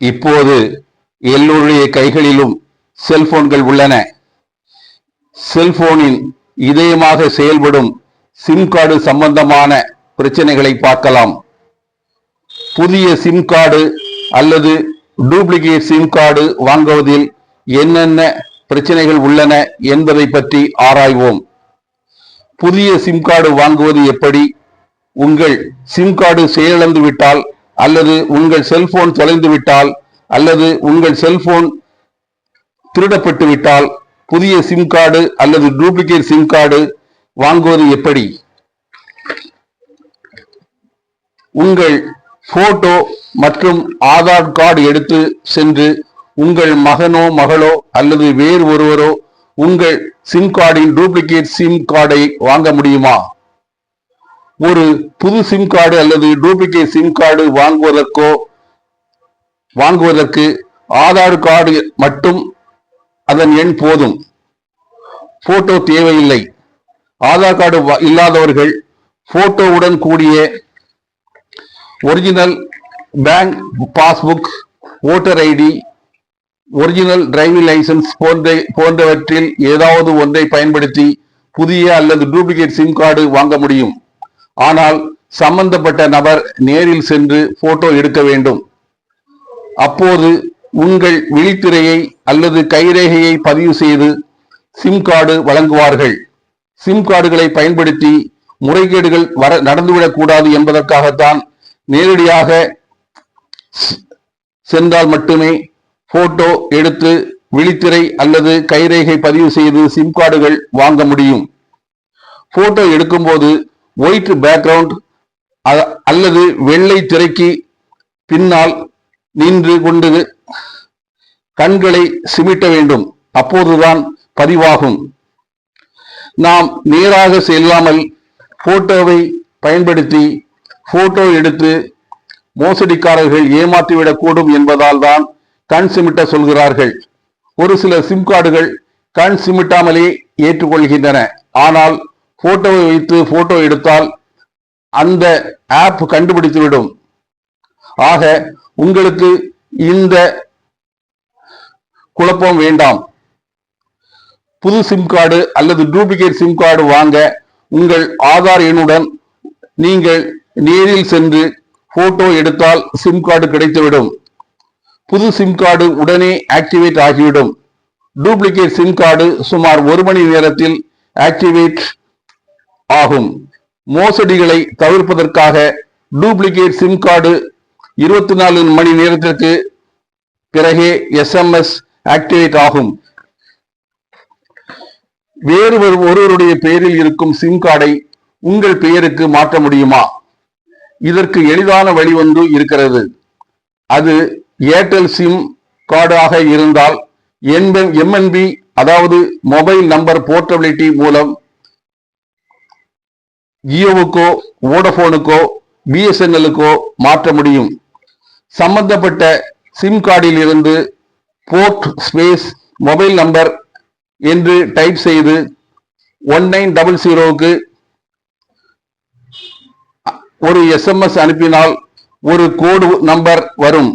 இப்போது எல்லோருடைய கைகளிலும் செல்போன்கள் உள்ளன. செல்போனின் இதயமாக செயல்படும் சிம் கார்டு சம்பந்தமான பிரச்சனைகளை பார்க்கலாம். புதிய சிம் கார்டு அல்லது டூப்ளிகேட் சிம் கார்டு வாங்குவதில் என்னென்ன பிரச்சனைகள் உள்ளன என்பதை பற்றி ஆராய்வோம். புதிய சிம் கார்டு வாங்குவது எப்படி? உங்கள் சிம் கார்டு செயலிழந்து விட்டால் அல்லது உங்கள் செல்போன் தொலைந்து விட்டால் அல்லது உங்கள் செல்போன் திருடப்பட்டு விட்டால் புதிய சிம் கார்டு அல்லது டூப்ளிகேட் சிம் கார்டு வாங்குவது எப்படி? உங்கள் போட்டோ மற்றும் ஆதார் கார்டு எடுத்து சென்று உங்கள் மகனோ மகளோ அல்லது வேறு ஒருவரோ உங்கள் சிம் கார்டின் டூப்ளிகேட் சிம் கார்டை வாங்க முடியுமா? ஒரு புது சிம் கார்டு அல்லது டூப்ளிகேட் சிம் கார்டு வாங்குவதற்கோ வாங்குவதற்கு ஆதார் கார்டு மட்டும் அதன் எண் போதும். போட்டோ தேவையில்லை. ஆதார் கார்டு வ- இல்லாதவர்கள் போட்டோவுடன் கூடிய original bank passbook voter ID original driving licence போன்ற போன்றவற்றில் ஏதாவது ஒன்றை பயன்படுத்தி புதிய அல்லது டூப்ளிகேட் சிம் கார்டு வாங்க முடியும். ஆனால் சம்பந்தப்பட்ட நபர் நேரில் சென்று போட்டோ எடுக்க வேண்டும். அப்போது உங்கள் விழித்திரையை அல்லது கைரேகையை பதிவு செய்து சிம் கார்டு வழங்குவார்கள். சிம் கார்டுகளை பயன்படுத்தி முறைகேடுகள் வர நடந்துவிடக்கூடாது என்பதற்காகத்தான் நேரடியாக சென்றால் மட்டுமே போட்டோ எடுத்து விழித்திரை அல்லது கைரேகை பதிவு செய்து சிம் கார்டுகள் வாங்க முடியும். போட்டோ எடுக்கும்போது ஒயிட் பேக்ரவுண்ட் அல்லது வெள்ளை திரைக்கு பின்னால் நின்று கொண்டு கண்களை சிமிட்ட வேண்டும். அப்போதுதான் பதிவாகும். நாம் நேராக செல்லாமல் போட்டோவை பயன்படுத்தி போட்டோ எடுத்து மோசடிக்காரர்கள் ஏமாற்றிவிடக்கூடும் என்பதால் தான் கண் சிமிட்ட சொல்கிறார்கள். ஒரு சில சிம் கார்டுகள் கண் சிமிட்டாமலே ஏற்றுக்கொள்கின்றன. ஆனால் போட்டோவை வைத்து போட்டோ எடுத்தால் அந்த ஆப் கண்டுபிடித்துவிடும். ஆக உங்களுக்கு இந்த குழப்பம் வேண்டாம். புது சிம் கார்டு அல்லது டூப்ளிகேட் சிம் கார்டு வாங்க உங்கள் ஆதார் எண்ணுடன் நீங்கள் நேரில் சென்று போட்டோ எடுத்தால் சிம் கார்டு கிடைத்துவிடும். புது சிம் கார்டு உடனே ஆக்டிவேட் ஆகிவிடும். டூப்ளிகேட் சிம் கார்டு சுமார் ஒரு மணி நேரத்தில் ஆக்டிவேட் ஆகும். மோசடிகளை தவிர்ப்பதற்காக டூப்ளிகேட் சிம் கார்டு இருபத்தி நாலு மணி நேரத்திற்கு பிறகே எஸ்எம்எஸ் ஆக்டிவேட் ஆகும். வேறு ஒருவருடைய பெயரில் இருக்கும் சிம் கார்டை உங்கள் பெயருக்கு மாற்ற முடியுமா? இதற்கு எளிதான வழி ஒன்று இருக்கிறது. அது ஏர்டெல் சிம் கார்டாக இருந்தால் எம்என்பி அதாவது மொபைல் நம்பர் போர்ட்டபிலிட்டி மூலம் ஜியோவுக்கோ வோடபோனுக்கோ பிஎஸ்என்எல்லுக்கோ மாற்ற முடியும். சம்பந்தப்பட்ட சிம் கார்டில் இருந்து போர்ட் ஸ்பேஸ் மொபைல் நம்பர் என்று டைப் செய்து ஒன் நைன் டபுள் ஜீரோவுக்கு ஒரு எஸ்எம்எஸ் அனுப்பினால் ஒரு கோடு நம்பர் வரும்.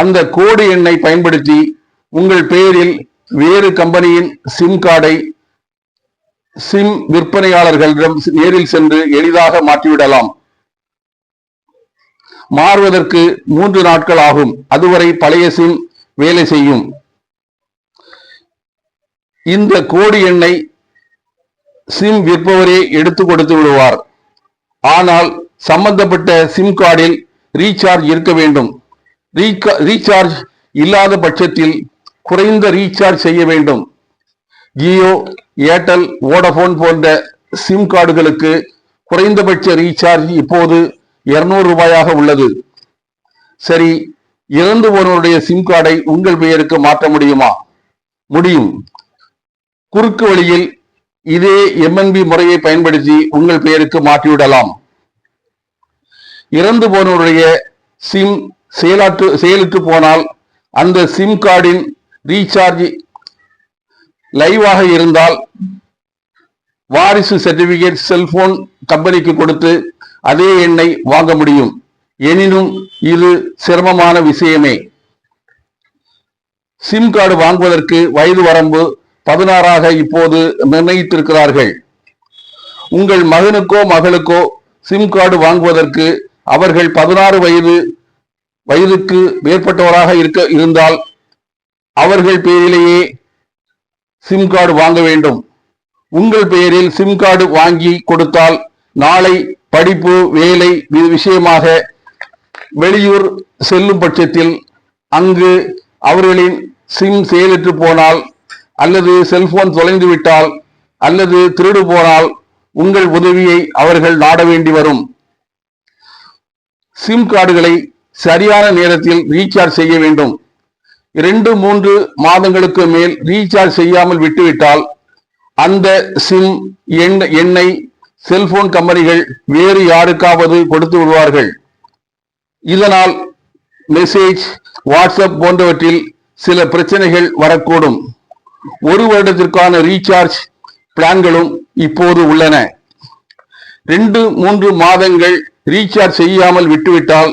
அந்த கோடு எண்ணை பயன்படுத்தி உங்கள் பெயரில் வேறு கம்பெனியின் சிம் கார்டை சிம் விற்பனையாளர்களிடம் நேரில் சென்று எளிதாக மாற்றிவிடலாம். மாறுவதற்கு மூன்று நாட்கள் ஆகும். அதுவரை பழைய சிம் வேலை செய்யும். இந்த கோடி எண்ணை சிம் விற்பவரே எடுத்து கொடுத்து விடுவார். ஆனால் சம்பந்தப்பட்ட சிம் கார்டில் ரீசார்ஜ் இருக்க வேண்டும். ரீசார்ஜ் இல்லாத பட்சத்தில் குறைந்த ரீசார்ஜ் செய்ய வேண்டும். ஜியோ ஏர்டெல் வோடபோன் போன்ற சிம் கார்டுகளுக்கு குறைந்தபட்ச ரீசார்ஜ் இப்போது 200 ரூபாயாக உள்ளது. சரி இறந்து போனவருடைய சிம் கார்டை உங்கள் பெயருக்கு மாற்ற முடியுமா? முடியும். குறுக்கு வழியில் இதே எம்என்பி முறையை பயன்படுத்தி உங்கள் பெயருக்கு மாற்றிவிடலாம். இறந்து போனவருடைய சிம் செயலாற்று செயலுக்கு போனால் அந்த சிம் கார்டின் ரீசார்ஜ் லைவாக இருந்தால் வாரிசு சர்டிபிகேட் செல்போன் கம்பெனிக்கு கொடுத்து அதே எண்ணை வாங்க முடியும். எனினும் இது சிரமமான விஷயமே. சிம் கார்டு வாங்குவதற்கு வயது வரம்பு பதினாறாக இப்போது நிர்ணயித்திருக்கிறார்கள். உங்கள் மகனுக்கோ மகளுக்கோ சிம் கார்டு வாங்குவதற்கு அவர்கள் பதினாறு வயது வயதுக்கு மேற்பட்டவராக இருக்க இருந்தால் அவர்கள் பேரிலேயே சிம் கார்டு வாங்க வேண்டும். உங்கள் பெயரில் சிம் கார்டு வாங்கி கொடுத்தால் நாளை படிப்பு வேலை வி- விஷயமாக வெளியூர் செல்லும் பட்சத்தில் அங்கு அவர்களின் சிம் செயலற்று போனால் அல்லது செல்போன் தொலைந்து விட்டால் அல்லது திருடு போனால் உங்கள் உதவியை அவர்கள் நாட வேண்டி வரும். சிம் கார்டுகளை சரியான நேரத்தில் ரீசார்ஜ் செய்ய வேண்டும். இரண்டு மூன்று மாதங்களுக்கு மேல் ரீசார்ஜ் செய்யாமல் விட்டுவிட்டால் அந்த சிம் எண் எண்ணை செல்போன் கம்பெனிகள் வேறு யாருக்காவது கொடுத்து விடுவார்கள். இதனால் மெசேஜ் வாட்ஸ்அப் போன்றவற்றில் சில பிரச்சனைகள் வரக்கூடும். ஒரு வருடத்திற்கான ரீசார்ஜ் பிளான்களும் இப்போது உள்ளன. ரெண்டு மூன்று மாதங்கள் ரீசார்ஜ் செய்யாமல் விட்டுவிட்டால்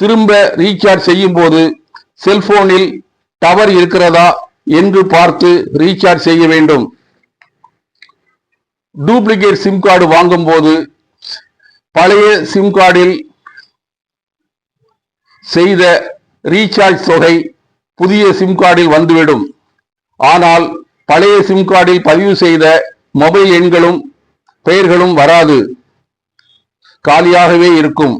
திரும்ப ரீசார்ஜ் செய்யும் போது செல்போனில் டவர் இருக்கிறதா என்று பார்த்து ரீசார்ஜ் செய்ய வேண்டும். டூப்ளிகேட் சிம் கார்டு வாங்கும் போது பழைய சிம் கார்டில் செய்த ரீசார்ஜ் தொகை புதிய சிம் கார்டில் வந்துவிடும். ஆனால் பழைய சிம் கார்டில் பதிவு செய்த மொபைல் எண்களும் பெயர்களும் வராது. காலியாகவே இருக்கும்.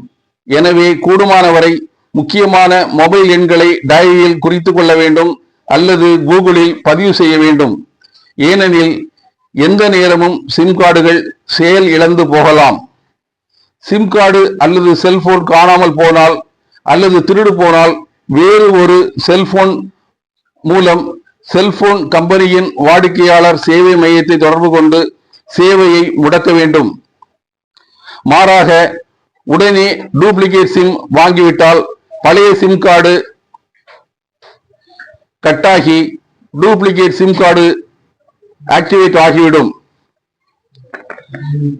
எனவே கூடுமானவரை முக்கியமான மொபைல் எண்களை டைரியில் குறித்து கொள்ள வேண்டும் அல்லது கூகுளில் பதிவு செய்ய வேண்டும். ஏனெனில் எந்த நேரமும் சிம் கார்டுகள் செயல் இழந்து போகலாம். சிம் கார்டு அல்லது செல்போன் காணாமல் போனால் அல்லது திருடு போனால் வேறு ஒரு செல்போன் மூலம் செல்போன் கம்பெனியின் வாடிக்கையாளர் சேவை மையத்தை தொடர்பு கொண்டு சேவையை முடக்க வேண்டும். மாறாக உடனே டூப்ளிகேட் சிம் வாங்கிவிட்டால் பழைய சிம் கார்டு கட்டாகி டூப்ளிகேட் சிம் கார்டு ஆக்டிவேட் ஆகிவிடும்.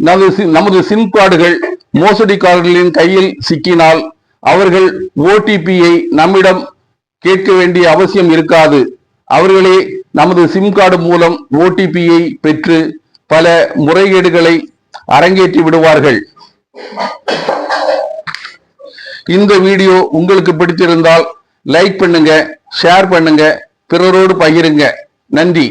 நமது நமது சிம் கார்டுகள் மோசடிக்காரர்களின் கையில் சிக்கினால் அவர்கள் ஓடிபியை நம்மிடம் கேட்க வேண்டிய அவசியம் இருக்காது. அவர்களே நமது சிம் கார்டு மூலம் ஓடிபியை பெற்று பல முறைகேடுகளை அரங்கேற்றி விடுவார்கள். இந்த வீடியோ உங்களுக்கு பிடித்திருந்தால் லைக் பண்ணுங்க ஷேர் பண்ணுங்க பிறரோடு பகிருங்க. நன்றி.